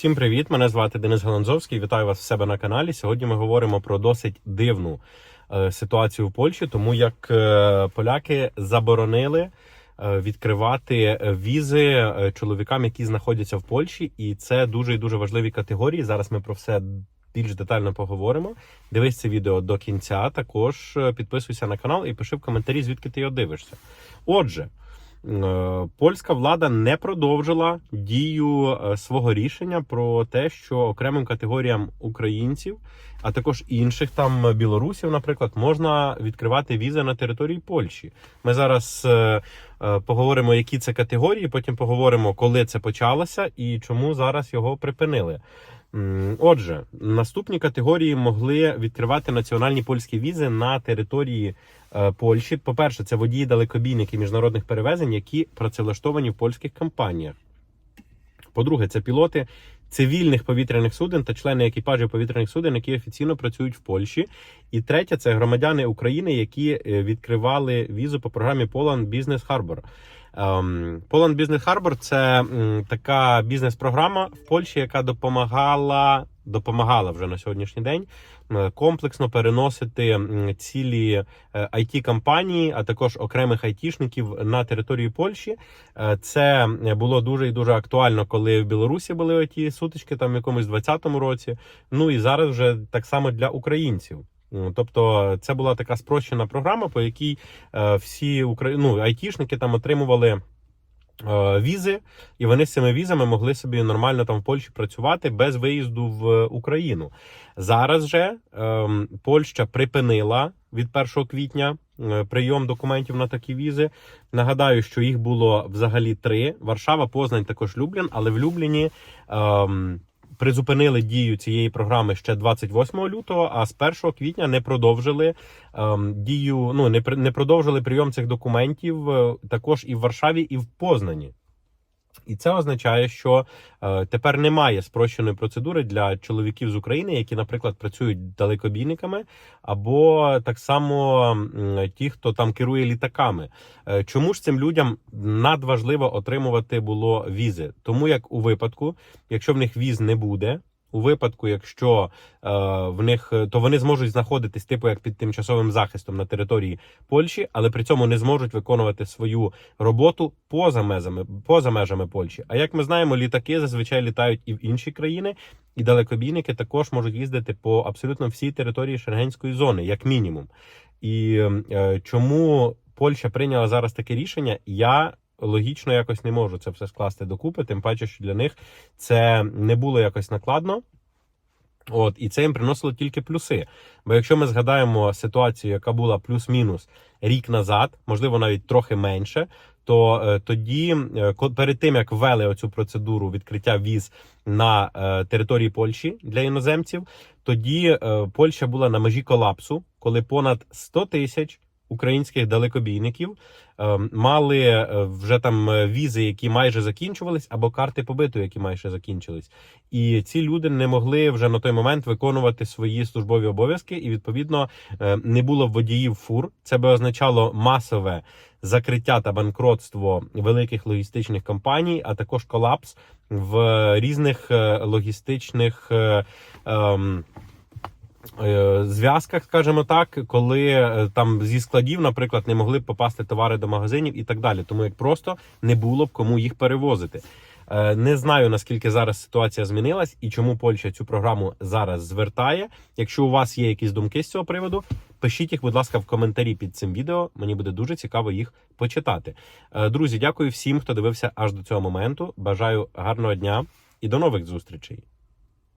Всім привіт! Мене звати Денис Галанзовський. Вітаю вас в себе на каналі. Сьогодні ми говоримо про досить дивну е, ситуацію в Польщі, тому як е, поляки заборонили е, відкривати візи чоловікам, які знаходяться в Польщі, і це дуже і дуже важливі категорії. Зараз ми про все більш детально поговоримо. Дивись це відео до кінця. Також підписуйся на канал і пиши в коментарі, звідки ти його дивишся. Отже. Е, Польська влада не продовжила дію е, свого рішення про те, що окремим категоріям українців, а також інших там білорусів, наприклад, можна відкривати візи на території Польщі. Ми зараз е, поговоримо, які це категорії. Потім поговоримо, коли це почалося і чому зараз його припинили. Отже, наступні категорії могли відкривати національні польські візи на території е, Польщі. По-перше, це водії далекобійники міжнародних перевезень, які працевлаштовані в польських компаніях. По-друге, це пілоти цивільних повітряних суден та члени екіпажів повітряних суден, які офіційно працюють в Польщі. І третє це громадяни України, які е, відкривали візу по програмі Poland Business Harbor. Ем, Poland Business Harbor – це така бізнес-програма в Польщі, яка допомагала допомагала вже на сьогоднішній день е, комплексно переносити цілі it компанії, а також окремих айтішників на територію Польщі. Е, Це було дуже і дуже актуально, коли в Білорусі були ті сутички, там в якомусь 20-му році. Ну і зараз вже так само для українців. М, Тобто, це була така спрощена програма, по якій е, всі ну, айтішники там отримували. е, Візи, і вони з цими візами могли собі нормально там в Польщі працювати без виїзду в Україну. Зараз же ем, Польща припинила від 1 квітня е, прийом документів на такі візи. Нагадаю, що їх було взагалі три: Варшава, Познань, також Люблін. Але в Любліні ем, призупинили дію цієї програми ще 28 лютого, а з 1 квітня не продовжили ем, дію. Ну не не продовжили прийом цих документів е, також і в Варшаві, і в Познані. І це означає, що е, тепер немає спрощеної процедури для чоловіків з України, які, наприклад, працюють далекобійниками, або так само ті, хто там керує літаками. Е, чому ж цим людям надважливо отримувати було візи? Тому як у випадку, якщо в них віз не буде. У випадку, якщо е, в них то вони зможуть знаходитись, типу як під тимчасовим захистом на території Польщі, але при цьому не зможуть виконувати свою роботу поза межами, поза межами Польщі. А як ми знаємо, літаки зазвичай літають і в інші країни, і далекобійники також можуть їздити по абсолютно всій території Шенгенської зони, як мінімум. І е, чому Польща прийняла зараз таке рішення? Я логічно якось не можу це все скласти докупи, тим паче, що для них це не було якось накладно. От, і це їм приносило тільки плюси. Бо якщо ми згадаємо ситуацію, яка була плюс-мінус рік назад, можливо, навіть трохи менше, то е, тоді, е, перед тим як ввели оцю процедуру відкриття віз на е, території Польщі для іноземців, тоді е, Польща була на межі колапсу, коли понад 100 тисяч українських далекобійників е, мали е, вже там е, візи, які майже закінчувались, або карти побиту, які майже закінчились. І ці люди не могли вже на той момент виконувати свої службові обов'язки, і відповідно е, не було водіїв фур. Це би означало масове закриття та банкротство великих логістичних компаній, а також колапс в різних логістичних. ем, Зв'язках, скажімо так, коли е, там зі складів, наприклад, не могли б попасти товари до магазинів і так далі, тому як просто не було б кому їх перевозити. Е, Не знаю наскільки зараз ситуація змінилась і чому Польща цю програму зараз звертає. Якщо у вас є якісь думки з цього приводу, пишіть їх, будь ласка, в коментарі під цим відео. Мені буде дуже цікаво їх почитати. Е, Друзі, дякую всім, хто дивився аж до цього моменту. Бажаю гарного дня і до нових зустрічей.